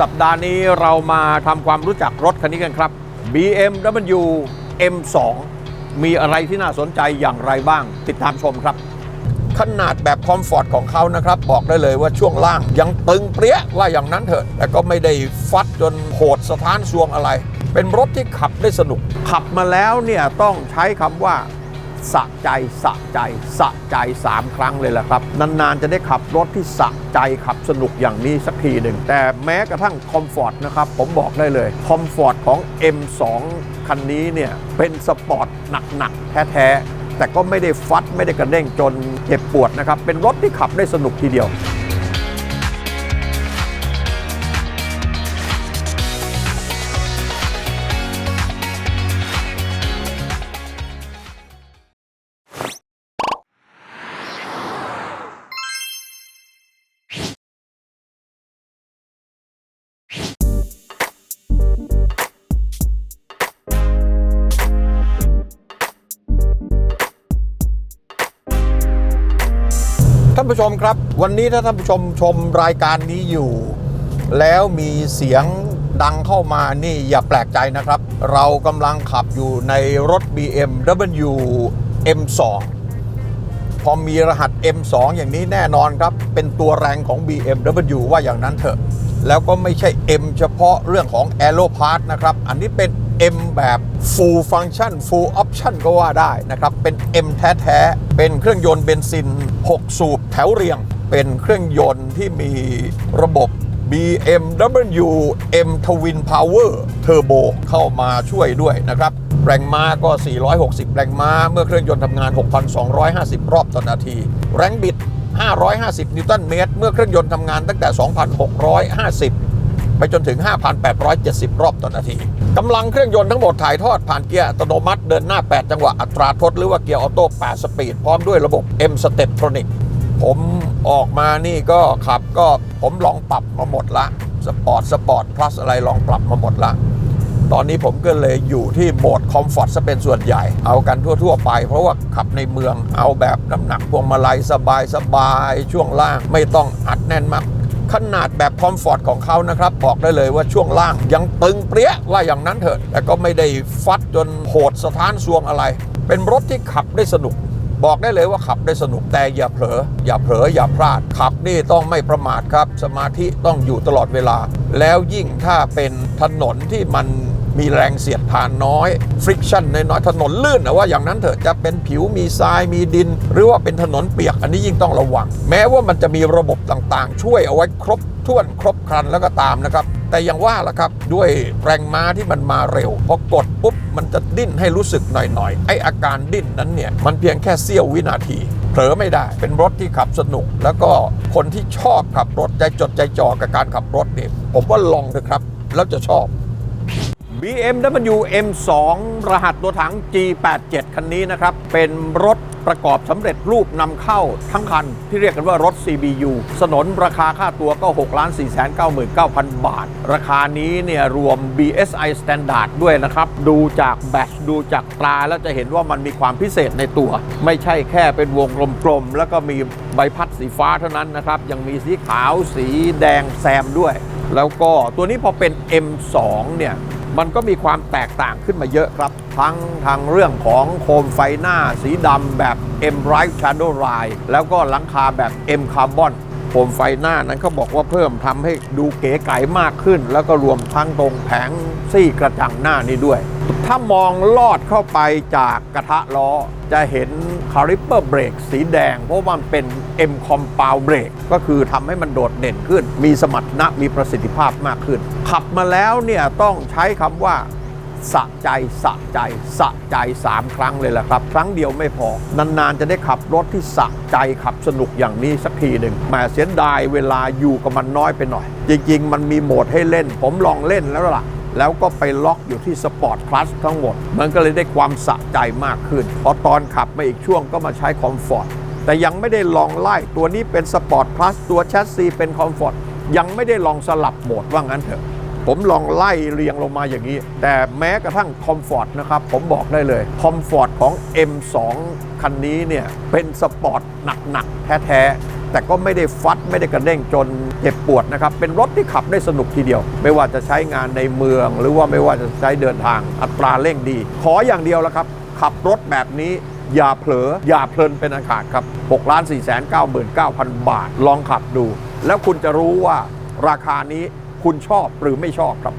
สัปดาห์นี้เรามาทำความรู้จักรถคันนี้กันครับ BMW M2 มีอะไรที่น่าสนใจอย่างไรบ้าง ติดตามชมครับ ขนาดแบบคอมฟอร์ตของเขานะครับ บอกได้เลยว่าช่วงล่างยังตึงเปรี้ยว่าอย่างนั้นเถอะ แต่ก็ไม่ได้ฟัดจนโหดสถานซวงอะไร เป็นรถที่ขับได้สนุก ขับมาแล้วเนี่ยต้องใช้คำว่า สะใจสะใจสะใจ 3 ครั้งเลยแหละครับ นานๆ จะได้ขับรถที่สะใจขับสนุกอย่างนี้สักทีหนึ่ง แต่แม้กระทั่งคอมฟอร์ตนะครับ ผมบอกได้เลยคอมฟอร์ตของ M2 คันนี้เนี่ยเป็นสปอร์ตหนัก ๆ แท้ ๆ แต่ก็ไม่ได้ฟัดไม่ได้กระเด้งจนเจ็บปวดนะครับ เป็นรถที่ขับได้สนุกทีเดียว ผู้ชมครับ วันนี้ถ้าท่านผู้ชมชมรายการนี้อยู่ แล้วมีเสียงดังเข้ามานี่อย่าแปลกใจนะครับ เรากำลังขับอยู่ในรถ BMW M2 พอมีรหัส M2 อย่างนี้แน่นอนครับ เป็นตัวแรงของ BMW ว่าอย่างนั้นเถอะ แล้วก็ไม่ใช่ M เฉพาะเรื่องของ Aero Part นะครับ อันนี้เป็น M แบบ Full Function Full Option ก็ว่าได้นะครับ เป็น M แท้ๆ เป็นเครื่องยนต์เบนซิน 6 สูบแถวเรียง เป็นเครื่องยนต์ที่มีระบบ BMW M Twin Power Turbo เข้ามาช่วยด้วยนะครับ แรงม้าก็ 460 แรงม้า เมื่อเครื่องยนต์ทำงาน 6,250 รอบต่อนาที แรงบิด 550 นิวตันเมตร เมื่อเครื่องยนต์ทำงานตั้งแต่ 2,650 ไปจนถึง 5,870 รอบต่อนาที กำลังเครื่องยนต์ทั้งหมดถ่ายทอดผ่านเกียร์อัตโนมัติเดินหน้า 8 จังหวะอัตราทดหรือว่าเกียร์ออโต้ 8 สปีด พร้อมด้วยระบบ M Step Tronic ผมออกมานี่ก็ขับก็ผมลองปรับมาหมดละสปอร์ตสปอร์ตพลัสอะไรลองปรับมาหมดละ ตอนนี้ผมก็เลยอยู่ที่โหมดคอมฟอร์ตซะเป็นส่วนใหญ่ เอากันทั่ว ๆ ไป เพราะว่าขับในเมืองเอาแบบน้ำหนักพวงมาลัยสบายสบายๆช่วงล่างไม่ต้องอัดแน่นมาก ขนาดแบบคอมฟอร์ตของเขานะครับ บอกได้เลยว่าช่วงล่างยังตึงเปรี้ยว่าอย่างนั้นเถอะแต่ก็ไม่ได้ฟัดจนโหดสถานซวงอะไร เป็นรถที่ขับได้สนุก บอกได้เลยว่าขับได้สนุกแต่อย่าเผลอ อย่าเผลออย่าพลาด ขับนี่ต้องไม่ประมาทครับ สมาธิต้องอยู่ตลอดเวลา แล้วยิ่งถ้าเป็นถนนที่มัน มีแรงเสียดทานน้อยฟริกชันน้อยถนนลื่นนะว่าอย่างนั้นเถอะจะเป็นผิวมีทรายมีดิน หรือว่าเป็นถนนเปียกอันนี้ยิ่งต้องระวัง แม้ว่ามันจะมีระบบต่างๆ ช่วยเอาไว้ครบถ้วนครบครันแล้วก็ตามนะครับ แต่อย่างว่าล่ะครับด้วยแรงม้าที่มันมาเร็วพอกดปุ๊บมันจะดิ้นให้รู้สึกหน่อยๆไออาการดิ้นนั้นเนี่ยมันเพียงแค่เสี้ยววินาทีเผลอไม่ได้เป็นรถที่ขับสนุก แล้วก็คนที่ชอบขับรถใจจดใจจ่อกับการขับรถเนี่ยผมว่าลองเถอะครับ แล้วจะชอบ BMW M2 รหัสตัวถัง G87 คันนี้นะครับ เป็นรถประกอบสำเร็จรูปนำเข้าทั้งคันที่เรียกกันว่ารถ CBU สนนราคาค่าตัวก็ 6 4 9 9 0 0 บาท ราคานี้เนี่ยรวม BSI Standard ด้วยนะครับ ดูจากแบตดูจากตราแล้วจะเห็นว่ามันมีความพิเศษในตัว ไม่ใช่แค่เป็นวงกลมๆ แล้วก็มีใบพัดสีฟ้าเท่านั้นนะครับ ยังมีสีขาวสีแดงแซมด้วย แล้วก็ตัวนี้พอเป็น M2 เนี่ย มันก็มีความแตกต่างขึ้นมาเยอะครับ ทั้งทางเรื่องของโคมไฟหน้าสีดำแบบ M Bright Shadow Line แล้วก็หลังคาแบบ M Carbon โคมไฟหน้านั้นเขาบอกว่าเพิ่มทำให้ดูเก๋ไก๋มากขึ้น แล้วก็รวมทั้งตรงแผงซี่กระจังหน้านี้ด้วย ถ้ามองลอดเข้าไปจากกระทะล้อ จะเห็นคาลิปเปอร์เบรกสีแดง เพราะว่ามันเป็น M Compound Brake ก็คือทำให้มันโดดเด่นขึ้น มีสมรรถนะมีประสิทธิภาพมากขึ้น ขับมาแล้วเนี่ยต้องใช้คำว่า สะใจสะใจสะใจ 3 ครั้งเลยแหละครับ ครั้งเดียวไม่พอ นานๆจะได้ขับรถที่สะใจขับสนุกอย่างนี้สักทีหนึ่งแหมเสียดายเวลาอยู่กับมันน้อยไปหน่อย จริง ๆ มันมีโหมดให้เล่น ผมลองเล่นแล้วล่ะแล้วก็ไปล็อกอยู่ที่สปอร์ตคลัสทั้งหมด มันก็เลยได้ความสะใจมากขึ้น พอตอนขับมาอีกช่วงก็มาใช้คอมฟอร์ต แต่ยังไม่ได้ลองไล่ ตัวนี้เป็นสปอร์ตพลัสตัวแชสซีเป็นคอมฟอร์ต ยังไม่ได้ลองสลับโหมดว่างั้นเถอะ ผมลองไล่เรียงลงมาอย่างนี้ แต่แม้กระทั่งคอมฟอร์ตนะครับ ผมบอกได้เลยคอมฟอร์ตของ M2 คันนี้เนี่ย เป็นสปอร์ตหนักๆ แท้ ๆแต่ก็ไม่ได้ฟัดไม่ได้กระเด้งจนเจ็บปวดนะครับ เป็นรถที่ขับได้สนุกทีเดียว ไม่ว่าจะใช้งานในเมือง หรือว่าไม่ว่าจะใช้เดินทางอัตราเร่งดี ขออย่างเดียวแล้วครับ ขับรถแบบนี้อย่าเผลออย่าเพลินเป็นอันขาดครับ6ล้าน4 9 9 9 0 0 บาท ลองขับดู แล้วคุณจะรู้ว่าราคานี้ คุณชอบหรือไม่ชอบครับ